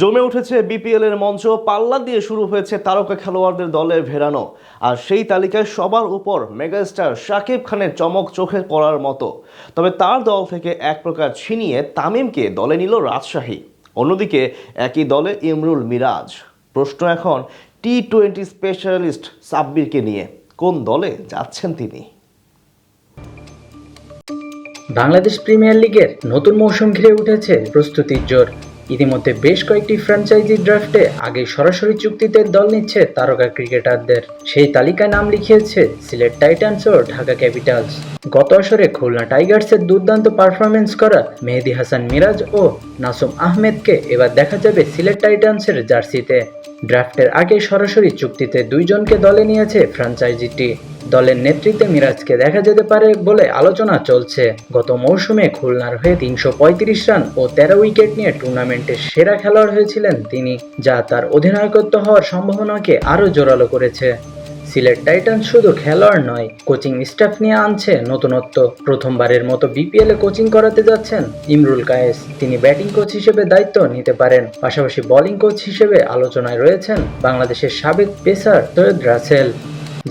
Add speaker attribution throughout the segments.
Speaker 1: জমে উঠেছে বিপিএল এর মঞ্চ, পাল্লা দিয়ে শুরু হয়েছে তারকা খেলোয়াড়দের দলে ভেরানো। আর সেই তালিকায় সবার উপর মেগাস্টার শাকিব খানের চমক চোখে পড়ার মতো। তবে তার দল থেকে এক প্রকার ছিনিয়ে তামিমকে দলে নিল রাজশাহী। অন্যদিকে একই দলে ইমরুল মিরাজ। প্রশ্ন এখন টি টোয়েন্টি স্পেশালিস্ট সাব্বিরকে নিয়ে। কোন দলে যাচ্ছেন তিনি?
Speaker 2: বাংলাদেশ প্রিমিয়ার লিগের নতুন মৌসুম ঘিরে উঠেছে প্রস্তুতির জোর। ইতিমধ্যে বেশ কয়েকটি ফ্র্যাঞ্চাইজি ড্রাফটে আগে সরাসরি চুক্তিতে দল নিচ্ছে তারকা ক্রিকেটারদের। সেই তালিকায় নাম লিখিয়েছে সিলেট টাইটান্স ও ঢাকা ক্যাপিটালস। গত আসরে খুলনা টাইগার্সের দুর্দান্ত পারফরমেন্স করা মেহেদি হাসান মিরাজ ও নাসুম আহমেদকে এবার দেখা যাবে সিলেট টাইটান্সের জার্সিতে। ড্রাফটের আগে সরাসরি চুক্তিতে দুইজনকে দলে নিয়েছে ফ্র্যাঞ্চাইজিটি। দলের নেতৃত্বে মিরাজকে দেখা যেতে পারে বলে আলোচনা চলছে। গত মৌসুমে খুলনার হয়ে তিনশো পঁয়ত্রিশ রান ও তেরো উইকেট নিয়ে টুর্নামেন্টের সেরা খেলোয়াড় হয়েছিলেন তিনি, যা তার অধিনায়কত্ব হওয়ার সম্ভাবনাকে আরও জোরালো করেছে। সিলেট টাইটান শুধু খেলোয়াড় নয়, কোচিং স্টাফ নিয়ে আনছে নতুনত্ব। প্রথমবারের মতো বিপিএল এ কোচিং করাতে যাচ্ছেন ইমরুল কায়েস। তিনি ব্যাটিং কোচ হিসেবে দায়িত্ব নিতে পারেন। পাশাপাশি বোলিং কোচ হিসেবে আলোচনায় রয়েছেন বাংলাদেশের সাবেক পেসার সৈয়দ রাসেল।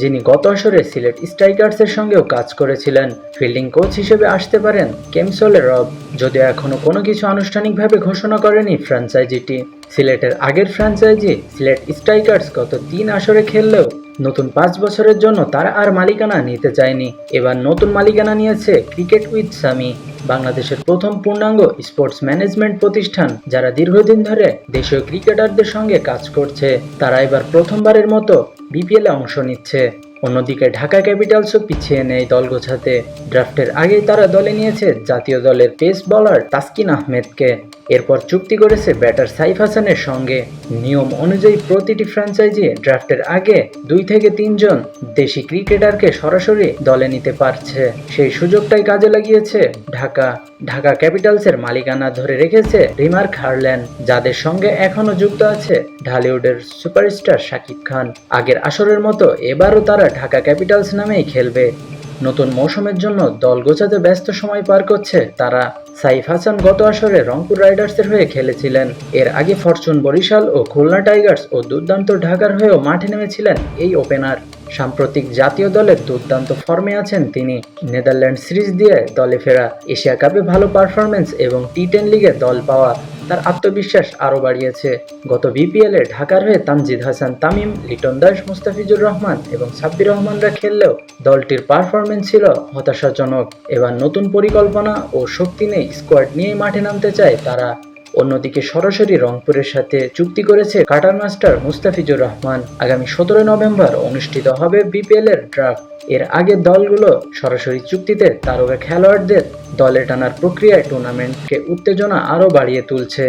Speaker 2: যিনি গত আসরে সিলেট স্ট্রাইকার্সের সঙ্গেও কাজ করেছিলেন। ফিল্ডিং কোচ হিসেবে আসতে পারেন কেমসোলে রব। যদিও এখনও কোনো কিছু আনুষ্ঠানিকভাবে ঘোষণা করেনি ফ্র্যাঞ্চাইজিটি সিলেটের আগের ফ্র্যাঞ্চাইজি সিলেট স্ট্রাইকার্স গত তিন আসরে খেললেও নতুন পাঁচ বছরের জন্য তারা আর মালিকানা নিতে চায়নি। এবার নতুন মালিকানা নিয়েছে ক্রিকেট উইথ সামি, বাংলাদেশের প্রথম পূর্ণাঙ্গ স্পোর্টস ম্যানেজমেন্ট প্রতিষ্ঠান, যারা দীর্ঘদিন ধরে দেশীয় ক্রিকেটারদের সঙ্গে কাজ করছে। তারা এবার প্রথমবারের মতো বিপিএলে অংশ নিচ্ছে। অন্যদিকে ঢাকা ক্যাপিটালসও পিছিয়ে নেই দল গোছাতে। ড্রাফটের আগেই তারা দলে নিয়েছে জাতীয় দলের পেস বলার তাসকিন আহমেদকে। এরপর চুক্তি করেছে ব্যাটার সাইফ হাসানের সঙ্গে। নিয়ম অনুযায়ী প্রতিটি ফ্র্যাঞ্চাইজি ড্রাফটের আগে দুই থেকে তিনজন দেশি ক্রিকেটারকে সরাসরি দলে নিতে পারছে। সেই সুযোগটাই কাজে লাগিয়েছে ঢাকা। ঢাকা ক্যাপিটালসের মালিকানা ধরে রেখেছে রিমার্ক হারল্যান্ড, যাদের সঙ্গে এখনও যুক্ত আছে ঢালিউডের সুপারস্টার শাকিব খান। আগের আসরের মতো এবারও তারা ঢাকা ক্যাপিটালস নামেই খেলবে। নতুন মৌসুমের জন্য দল গোছাতে ব্যস্ত সময় পার করছে তারা। সাইফ হাসান গত আসরে রংপুর রাইডার্সের হয়ে খেলেছিলেন। এর আগে ফরচুন বরিশাল ও খুলনা টাইগার্স ও দুর্দান্ত ঢাকার হয়েও মাঠে নেমেছিলেন এই ওপেনার। সাম্প্রতিক জাতীয় দলের দুর্দান্ত ফর্মে আছেন তিনি। নেদারল্যান্ড সিরিজ দিয়ে দলে ফেরা এশিয়া কাপে ভালো পারফরমেন্স এবং টি টেন লিগে দল পাওয়া তার আত্মবিশ্বাস আরও বাড়িয়েছে। গত বিপিএলে ঢাকার হয়ে তামজিদ হাসান, তামিম, লিটন দাস, মুস্তাফিজুর রহমান এবং সাব্বির রহমানরা খেললেও দলটির পারফরমেন্স ছিল হতাশাজনক। এবার নতুন পরিকল্পনা ও শক্তি নেই স্কোয়াড নিয়েই মাঠে নামতে চায় তারা। অন্যদিকে সরাসরি রংপুরের সাথে চুক্তি করেছে কাটার মাস্টার মুস্তাফিজুর রহমান। আগামী সতেরো নভেম্বর অনুষ্ঠিত হবে বিপিএল এর ড্রাফট এর আগে দলগুলো সরাসরি চুক্তিতে তারকা খেলোয়াড়দের দলে টানার প্রক্রিয়ায় টুর্নামেন্টকে উত্তেজনা আরও বাড়িয়ে তুলছে।